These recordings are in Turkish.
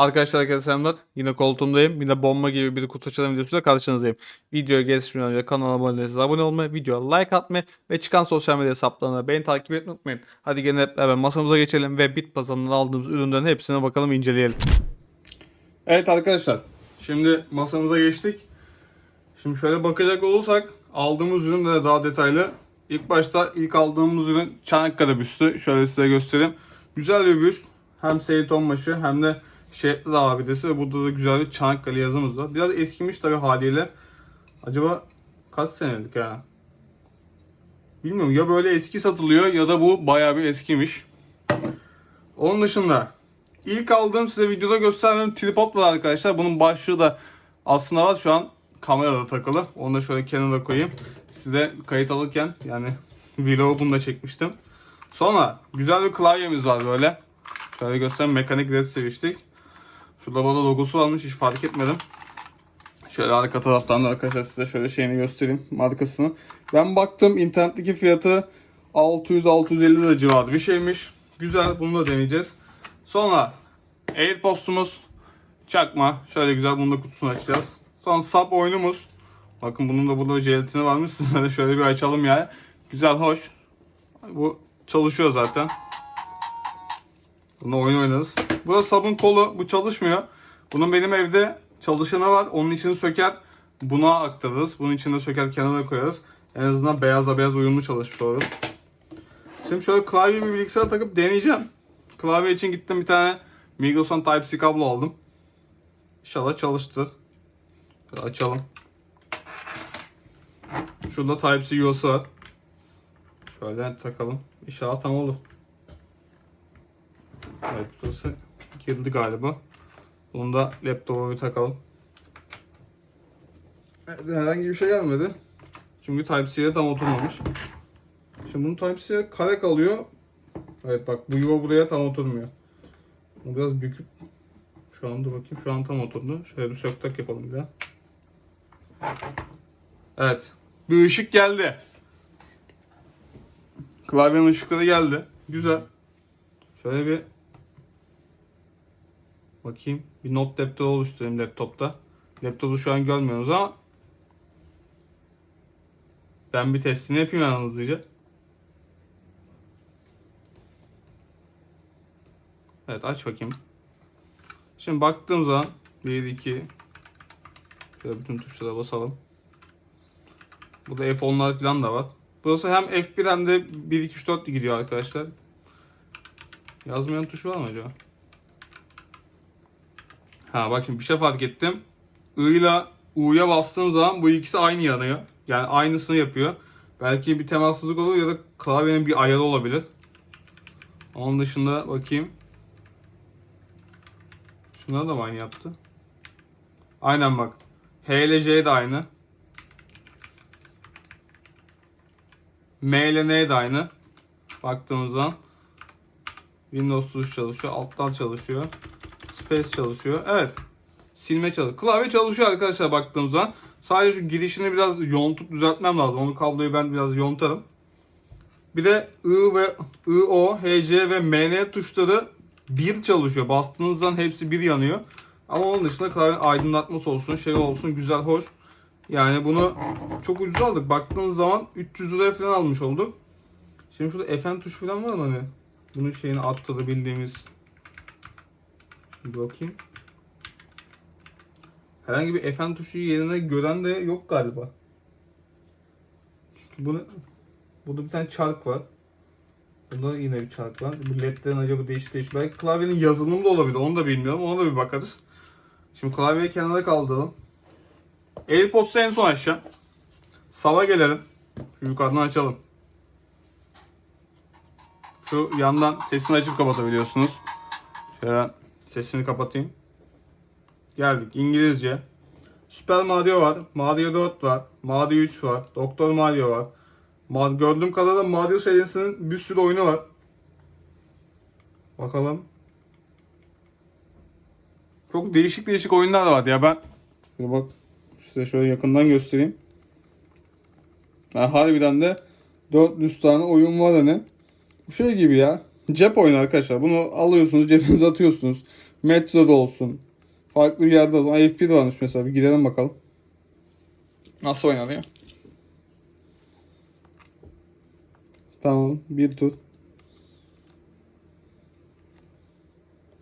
Arkadaşlar herkese selamlar. Yine koltuğumdayım. Yine bomba gibi bir kutu açalım videosuyla karşınızdayım. Videoya geçmeden önce kanala abone değilseniz abone olmayı, videoya like atmayı ve çıkan sosyal medya hesaplarına beni takip etmeyi unutmayın. Hadi gelin hep beraber masamıza geçelim ve bit pazarından aldığımız ürünlerin hepsine bakalım inceleyelim. Evet arkadaşlar. Şimdi masamıza geçtik. Şimdi şöyle bakacak olursak aldığımız ürünlere daha detaylı. İlk başta ilk aldığımız ürün Çanakkale büstü. Şöyle size göstereyim. Güzel bir büst. Hem Seyit Onbaşı hem de Şehitli abidesi ve burada da güzel bir Çanakkale yazımız var. Biraz eskimiş tabi haliyle. Acaba kaç senelik ha? Bilmiyorum ya böyle eski satılıyor ya da bu bayağı bir eskimiş. Onun dışında ilk aldığım size videoda gösterdiğim tripod var arkadaşlar. Bunun başlığı da aslında var şu an kamerada takılı. Onu da şöyle kenara koyayım. Size kayıt alırken yani vlogu bunu da çekmiştim. Sonra güzel bir klavyemiz var böyle. Şöyle göstereyim mekanik red seviştik. Şurada bana logosu varmış hiç fark etmedim. Şöyle arka taraftan da arkadaşlar size şöyle şeyini göstereyim markasını. Ben baktım internetteki fiyatı 600-650 lira civarı bir şeymiş. Güzel bunu da deneyeceğiz. Sonra Airpost'umuz çakma. Şöyle güzel bunun da kutusunu açacağız. Sonra sap oyunumuz. Bakın bunun da burada jelatini varmış. Sizlere şöyle bir açalım yani. Güzel hoş. Bu çalışıyor zaten. Bunu oyun oynarız. Bu da sabun kolu. Bu çalışmıyor. Bunun benim evde çalışanı var. Onun içini söker. Buna aktarırız. Bunun içinde söker kenara koyarız. En azından beyazla beyaz uyumlu çalışmış. Şimdi şöyle klavye bir bilgisayara takıp deneyeceğim. Klavye için gittim bir tane Migros'tan Type-C kablo aldım. İnşallah çalıştır. Şöyle açalım. Şurada Type-C yuvası var. Şöyle takalım. İnşallah tam olur. Evet girdi galiba. Bunu da laptopa bir takalım. Evet, herhangi bir şey gelmedi. Çünkü Type-C'ye tam oturmamış. Şimdi bunu Type-C'ye kare kalıyor. Evet bak bu yuva buraya tam oturmuyor. Bu biraz büküp şu anda bakayım şu an tam oturdu. Şöyle bir sök tak yapalım bir daha. Evet. Bir ışık geldi. Klavyenin ışıkları geldi. Güzel. Şöyle bir bakayım. Bir not defteri oluşturayım laptopta. Laptopu şu an görmüyoruz ama ben bir testini yapayım hemen hızlıca. Evet aç bakayım. Şimdi baktığım zaman 1 2 Şöyle bütün tuşlara basalım. Burada F10'lar falan da var. Burası hem F1 hem de 1 2 3 4 gidiyor arkadaşlar. Yazmayan tuş var mı acaba? Ha bak şimdi bir şey fark ettim. I ile U'ya bastığım zaman bu ikisi aynı yanıyor. Yani aynısını yapıyor. Belki bir temassızlık olur ya da klavyenin bir ayarı olabilir. Onun dışında bakayım. Şunlar da mı aynı yaptı? Aynen bak. H ile J de aynı. M ile N de aynı. Baktığımız zaman. Windows tuş çalışıyor. Alttan çalışıyor. Space çalışıyor. Evet. Silme çalışıyor. Klavye çalışıyor arkadaşlar baktığımız zaman. Sadece şu girişini biraz yontup düzeltmem lazım. Onu kabloyu ben biraz yontarım. Bir de I ve I, O, H, C ve M, N tuşları bir çalışıyor. Bastığınız zaman hepsi bir yanıyor. Ama onun dışında klavye aydınlatması olsun, şey olsun güzel, hoş. Yani bunu çok ucuz aldık. Baktığınız zaman 300 liraya falan almış olduk. Şimdi şurada FN tuşu falan var mı hani? Bunun şeyini attırdı bildiğimiz. Bir bakayım. Herhangi bir FN tuşu yerine gören de yok galiba. Çünkü bunu burada bir tane çark var. Bunda yine bir çark var. Bu ledlerin acaba değişik değişik. Belki klavyenin yazılımı da olabilir. Onu da bilmiyorum. Ona da bir bakarız. Şimdi klavyeyi kenara kaldıralım. AirPods'u en son açacağım. Sava gelelim. Şu yukarıdan açalım. Şu yandan sesini açıp kapatabiliyorsunuz. Şöyle sesini kapatayım. Geldik. İngilizce. Super Mario var. Mario 4 var. Mario 3 var. Doktor Mario var. Ma- Gördüğüm kadarıyla Mario serisinin bir sürü oyunu var. Bakalım. Çok değişik değişik oyunlar var ya ben. Şöyle bak. Size şöyle yakından göstereyim. Ben harbiden de 400 tane oyun var hani. Bu şey gibi ya. Cep oyunu arkadaşlar. Bunu alıyorsunuz cebinize atıyorsunuz. Metroda olsun. Farklı bir yerde olsun. IFP de varmış mesela. Bir gidelim bakalım. Nasıl oynanıyor? Tamam. Bir tur.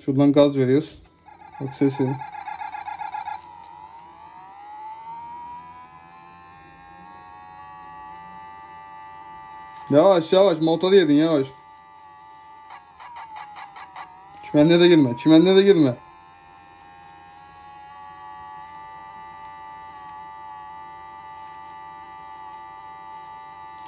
Şuradan gaz veriyoruz. Bak ses verin. Yavaş yavaş motoru yedin yavaş. Çimenlere girme. Çimenlere girme.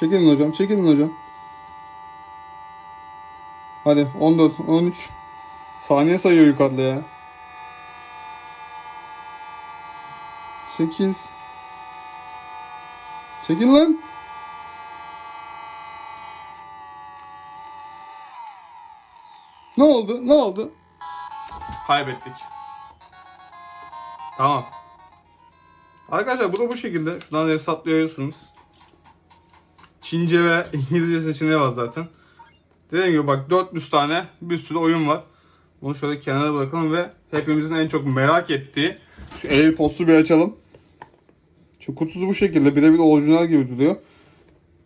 Çekilin hocam. Çekilin hocam. Hadi 14, 13. Saniye sayıyor yukarıda ya. 8. Çekil lan. Ne oldu? Ne oldu? Kaybettik. Tamam. Arkadaşlar bu da bu şekilde. Şuradan hesaplıyorsunuz. Çince ve İngilizce seçeneği var zaten. Dediğim gibi bak 400 tane bir sürü oyun var. Bunu şöyle kenara bırakalım ve hepimizin en çok merak ettiği şu AirPods'u bir açalım. Şu kutusu bu şekilde birebir orijinal gibi duruyor.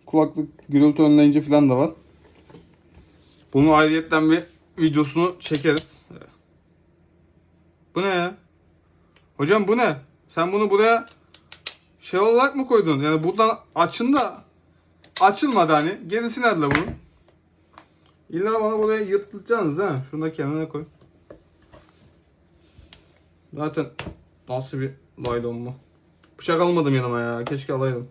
Kulaklık gürültü önleyici falan da var. Bunun ayrıyetten bir videosunu çekeriz. Bu ne ya? Hocam bu ne? Sen bunu buraya şey olarak mı koydun? Yani buradan açın da açılmadı hani. Gerisi nerede bunun? İlla bana buraya yırtılacaksınız değil mi? Şunu da kenara koy. Zaten nasıl bir laydon bu? Bıçak almadım yanıma ya. Keşke alaydım.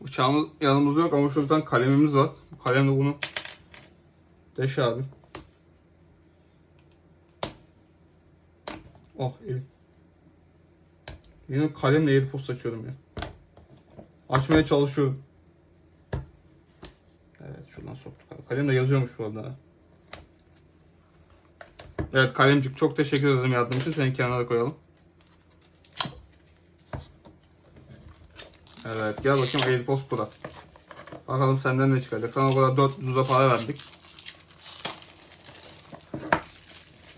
Bıçağımız yanımızda yok ama şurada bir tane kalemimiz var. Kalemle bunu deş abi. Oh elim. Yine kalemle AirPods açıyorum ya. Açmaya çalışıyorum. Evet şuradan soktuk abi. Kalem de yazıyormuş bu arada. Evet kalemcik çok teşekkür ederim yardım için. Seni kenara koyalım. Evet gel bakayım AirPods Pro. Bakalım senden ne çıkacak. Sana o kadar 400 lira para verdik.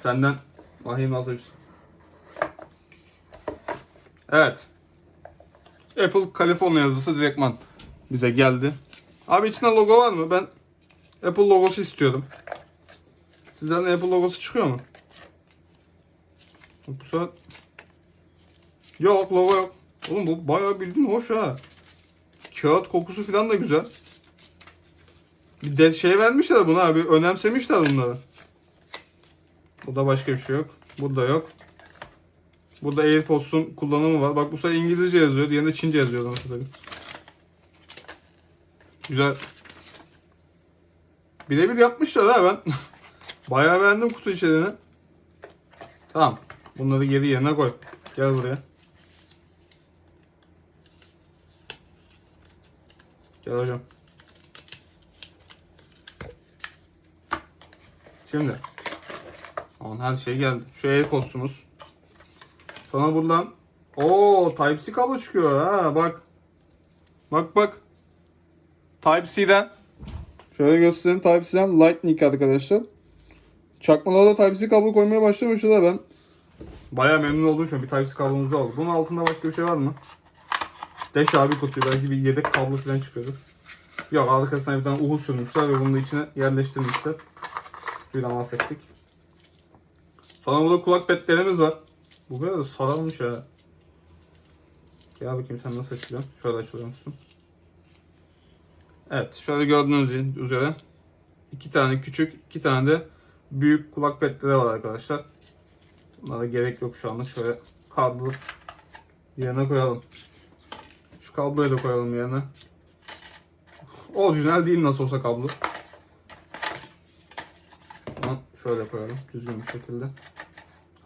Senden bir şey. Evet. Apple California yazısı direktman bize geldi. Abi içinde logo var mı? Ben Apple logosu istiyorum. Sizden de Apple logosu çıkıyor mu? Bu sefer... Yok logo yok. Oğlum bu bayağı bildiğin hoş ha. Kağıt kokusu falan da güzel. Bir de şey vermişler buna abi. Önemsemişler bunları. Burada başka bir şey yok. Burada yok. Burada AirPods'un kullanımı var. Bak bu sefer İngilizce yazıyor. Diğerinde Çince yazıyor. Nasıl tabii. Güzel. Birebir yapmışlar ha ben. Bayağı beğendim kutu içeriğini. Tamam. Bunları geri yerine koy. Gel buraya. Gel hocam. Şimdi. Aman her şey geldi. Şu AirPods'umuz. Sonra buradan o Type-C kablo çıkıyor ha bak. Bak bak. Type-C'den şöyle göstereyim Type-C'den Lightning arkadaşlar. Çakmalara da Type-C kablo koymaya başlamışlar ben. Bayağı memnun oldum şu an bir Type-C kablomuz da oldu. Bunun altında başka bir şey var mı? Deş abi kutuyu belki bir yedek kablo falan çıkıyordur. Yok arkasına bir tane uhu sürmüşler ve bunu da içine yerleştirmişler. Şöyle mahvettik. Sonra burada kulak petlerimiz var. Bu kadar da sararmış ha. Gel bakayım sen nasıl açılıyorsun. Şöyle açılıyor? Evet şöyle gördüğünüz üzere iki tane küçük iki tane de büyük kulak petleri var arkadaşlar. Bunlara gerek yok şu anda. Şöyle kablo yerine koyalım. Şu kabloyu da koyalım yerine. Orijinal değil nasıl olsa kablo. Şöyle koyalım düzgün bir şekilde.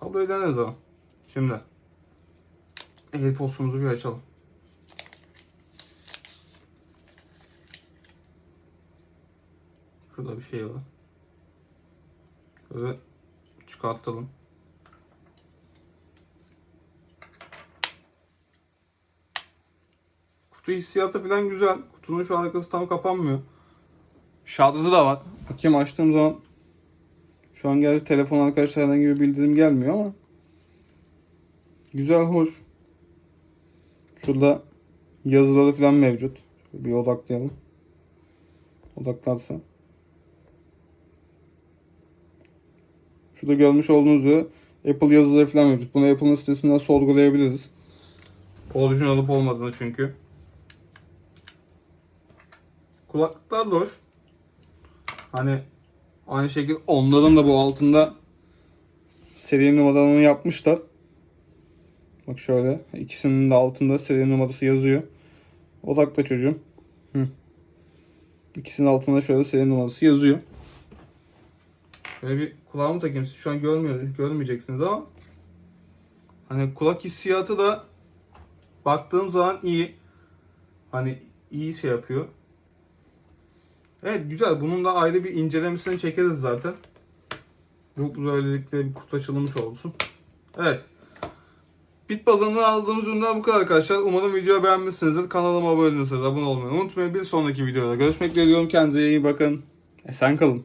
Kabloyu deneriz ama. Şimdi AirPods'umuzu bir açalım. Şurada bir şey var. Böyle çıkartalım. Kutu hissiyatı falan güzel. Kutunun şu arkası tam kapanmıyor. Şarjı da var. Bakayım açtığım zaman Şu an gerçi telefon arkadaşlar herhangi bir bildirim gelmiyor ama güzel hoş. Şurada yazıları falan mevcut. Bir odaklayalım. Odaklarsa. Şurada görmüş olduğunuz üzere Apple yazıları falan mevcut. Bunu Apple'ın sitesinden sorgulayabiliriz. Orijinal olup olmadığını çünkü. Kulaklıklar da hoş. Hani aynı şekilde onların da bu altında seri numaralarını yapmışlar. Bak şöyle ikisinin de altında seri numarası yazıyor. Odakla çocuğum. Hı. İkisinin altında şöyle seri numarası yazıyor. Şöyle bir kulağımı takayım. Siz şu an görmüyor, görmeyeceksiniz ama hani kulak hissiyatı da baktığım zaman iyi. Hani iyi şey yapıyor. Evet güzel. Bunun da ayrı bir incelemesini çekeriz zaten. Bu böylelikle bir kutu açılmış olsun. Evet. Bit aldığımız ürünler bu kadar arkadaşlar. Umarım videoyu beğenmişsinizdir. Kanalıma abone değilseniz abone olmayı unutmayın. Bir sonraki videoda görüşmek dileğiyle. Kendinize iyi bakın. Esen kalın.